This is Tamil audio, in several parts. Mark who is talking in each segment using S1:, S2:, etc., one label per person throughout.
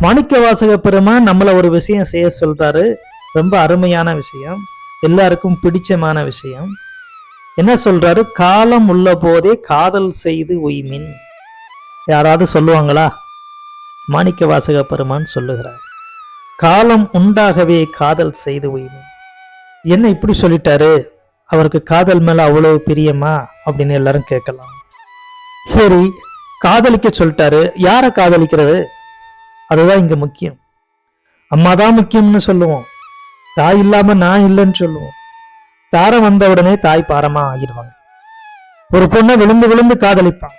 S1: மாணிக்க வாசக பெருமான் நம்மளை ஒரு விஷயம் செய்ய சொல்றாரு. ரொம்ப அருமையான விஷயம். எல்லாருக்கும் பிடிச்சமான விஷயம். என்ன சொல்றாரு? காலம் உள்ள போதே காதல் செய்து உய்மின். யாராவது சொல்லுவாங்களா? மாணிக்க வாசக பெருமான் சொல்லுகிறார். காலம் உண்டாகவே காதல் செய்து உய்மின். என்ன இப்படி சொல்லிட்டாரு? அவருக்கு காதல் மேல அவ்வளவு பிரியமா? அப்படின்னு எல்லாரும் கேட்கலாம். சரி காதலிக்க சொல்லிட்டாரு. யாரை காதலிக்கிறது? அதுதான் இங்க முக்கியம். அம்மா தான் முக்கியம்னு சொல்லுவோம். தாய் இல்லாம நான் இல்லைன்னு சொல்லுவோம். தாரம் வந்த உடனே தாய் பாரமா ஆகிடுவாங்க. ஒரு பொண்ணை விழுந்து விழுந்து காதலிப்பான்.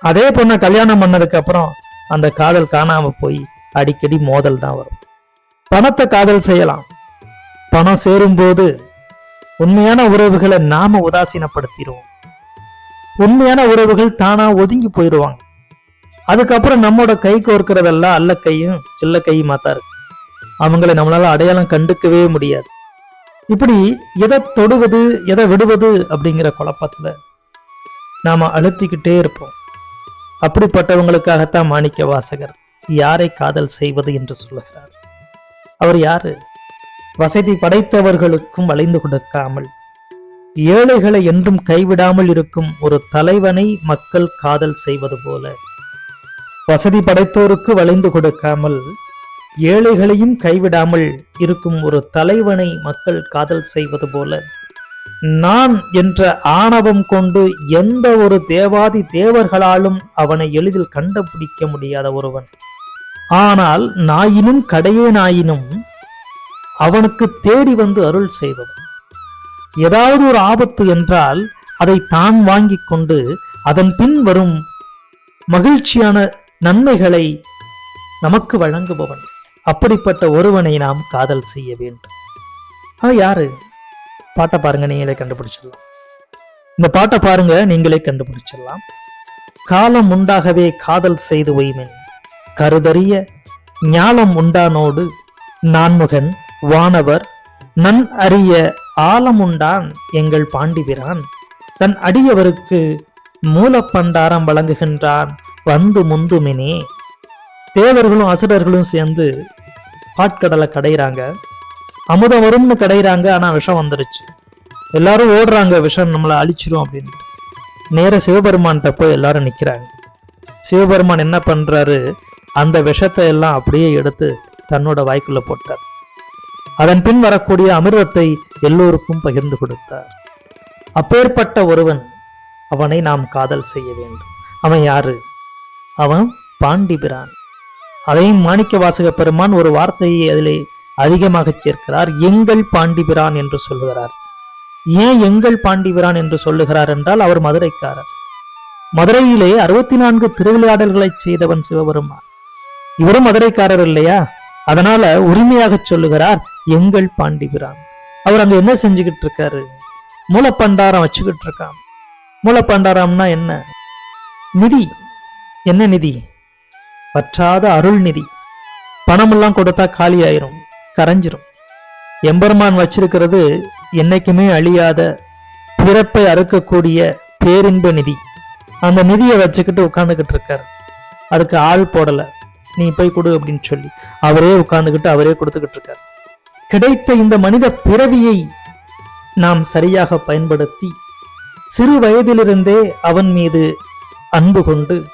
S1: அதே பொண்ணை கல்யாணம் பண்ணதுக்கு அப்புறம் அந்த காதல் காணாம போய் அடிக்கடி மோதல் தான் வரும். பணத்தை காதல் செய்யலாம். பணம் சேரும்போது உண்மையான உறவுகளை நாம உதாசீனப்படுத்திடுவோம். உண்மையான உறவுகள் தானா ஒதுங்கி போயிடுவாங்க. அதுக்கப்புறம் நம்மோட கை கோர்க்கிறதெல்லாம் அல்ல கையும் சில்ல கையுமா தான் இருக்கு. அவங்களை நம்மளால அடையாளம் கண்டுக்கவே முடியாது. இப்படி எதை தொடுவது எதை விடுவது அப்படிங்கிற குழப்பத்துல நாம அழுத்திக்கிட்டே இருப்போம். அப்படிப்பட்டவங்களுக்காகத்தான் மாணிக்க வாசகர் யாரை காதல் செய்வது என்று சொல்லுகிறார். அவர் யாரு? வசதி படைத்தவர்களுக்கும் வளைந்து கொடுக்காமல் ஏழைகளை என்றும் கைவிடாமல் இருக்கும் ஒரு தலைவனை மக்கள் காதல் செய்வது போல வசதி படைத்தோருக்கு வளைந்து கொடுக்காமல் ஏழைகளையும் கைவிடாமல் இருக்கும் ஒரு தலைவனை மக்கள் காதல் செய்வது போல நான் என்ற ஆணவம் கொண்டு எந்த ஒரு தேவாதி தேவர்களாலும் அவனை எளிதில் கண்டுபிடிக்க முடியாத ஒருவன். ஆனால் நாயினும் கடையே நாயினும் அவனுக்கு தேடி வந்து அருள் செய்பவன். ஏதாவது ஒரு ஆபத்து என்றால் அதை தான் வாங்கிக் கொண்டு அதன் பின் வரும் மகிழ்ச்சியான நன்மைகளை நமக்கு வழங்குபவன். அப்படிப்பட்ட ஒருவனை நாம் காதல் செய்ய வேண்டும். அவன் யாரு? பாட்டை பாருங்க நீங்களே கண்டுபிடிச்சிடலாம். இந்த பாட்டை பாருங்க நீங்களே கண்டுபிடிச்சிடலாம். காலம் உண்டாகவே காதல் செய்து ஒய்மென் கருதறிய ஞாலம் உண்டானோடு நான்முகன் வானவர் நன் அறிய ஆலமுண்டான் எங்கள் பாண்டிபிரான். தன் அடியவருக்கு மூலப்பண்டாரம் வழங்குகின்றான். வந்து முந்துமினி. தேவர்களும் அசுரர்களும் சேர்ந்து பாட்கடலை கடையிறாங்க. அமுதம் வரும்னு கடையிறாங்க ஆனா விஷம் வந்துருச்சு. எல்லாரும் ஓடுறாங்க விஷம் நம்மளை அழிச்சிரும் அப்படின்ட்டு. நேர சிவபெருமான்கிட்ட போய் எல்லாரும் நிக்கிறாங்க. சிவபெருமான் என்ன பண்றாரு? அந்த விஷத்தை எல்லாம் அப்படியே எடுத்து தன்னோட வாய்க்குள்ள போட்டார். அதன் பின் வரக்கூடிய அமிர்தத்தை எல்லோருக்கும் பகிர்ந்து கொடுத்தார். அப்பேற்பட்ட ஒருவன் அவனை நாம் காதல் செய்ய வேண்டும். அவன் யாரு? அவன் பாண்டிபிரான். அதையும் மாணிக்க வாசக பெருமான் ஒரு வார்த்தையை அதிலே அதிகமாக சேர்க்கிறார். எங்கள் பாண்டிபிரான் என்று சொல்லுகிறார். ஏன் எங்கள் பாண்டிபிரான் என்று சொல்லுகிறார் என்றால் அவர் மதுரைக்காரர். மதுரையிலே அறுபத்தி நான்கு திருவிளையாடல்களை செய்தவன் சிவபெருமான். இவரும் மதுரைக்காரர் இல்லையா? அதனால உரிமையாக சொல்லுகிறார் எங்கள் பாண்டிபிரான். அவர் அங்க என்ன செஞ்சுக்கிட்டு இருக்காரு? மூலப்பண்டாரம் வச்சுக்கிட்டு இருக்கான். மூலப்பண்டாரம்னா என்ன? நிதி. என்ன நிதி? வற்றாத அருள் நிதி. பணமெல்லாம் கொடுத்தா காலி ஆயிரும் கரைஞ்சிரும். எம்பெருமான் வச்சிருக்கிறது என்னைக்குமே அழியாத பிறப்பை அறுக்கக்கூடிய பேரின்ப நிதி. அந்த நிதியை வச்சுக்கிட்டு உட்கார்ந்துகிட்டு இருக்காரு. அதுக்கு ஆள் போடல. நீ போய் கொடு அப்படின்னு சொல்லி. அவரே உட்கார்ந்துகிட்டு அவரே கொடுத்துக்கிட்டு இருக்காரு. கிடைத்த இந்த மனித பிறவியை நாம் சரியாக பயன்படுத்தி சிறு வயதிலிருந்தே அவன் மீது அன்பு கொண்டு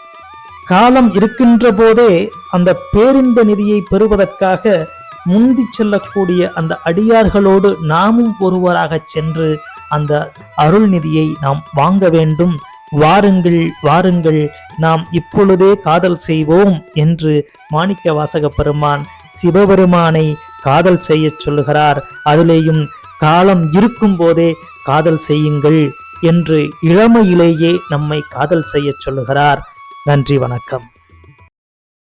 S1: காலம் இருக்கின்ற போதே அந்த பேரின்ப நிதியை பெறுவதற்காக முந்தி செல்லக்கூடிய அந்த அடியார்களோடு நாமும் ஒருவராக சென்று அந்த அருள் நிதியை நாம் வாங்க வேண்டும். வாருங்கள் வாருங்கள் நாம் இப்பொழுதே காதல் செய்வோம் என்று மாணிக்க வாசக பெருமான் சிவபெருமானை காதல் செய்யச் சொல்லுகிறார். அதிலேயும் காலம் இருக்கும் போதே காதல் செய்யுங்கள் என்று இளமையிலேயே நம்மை காதல் செய்யச் சொல்லுகிறார். நன்றி வணக்கம்.